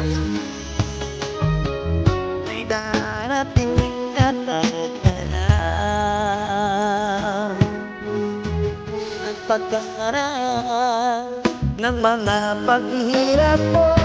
tayo May darating na talagang At pagkara ng mga paghirap mo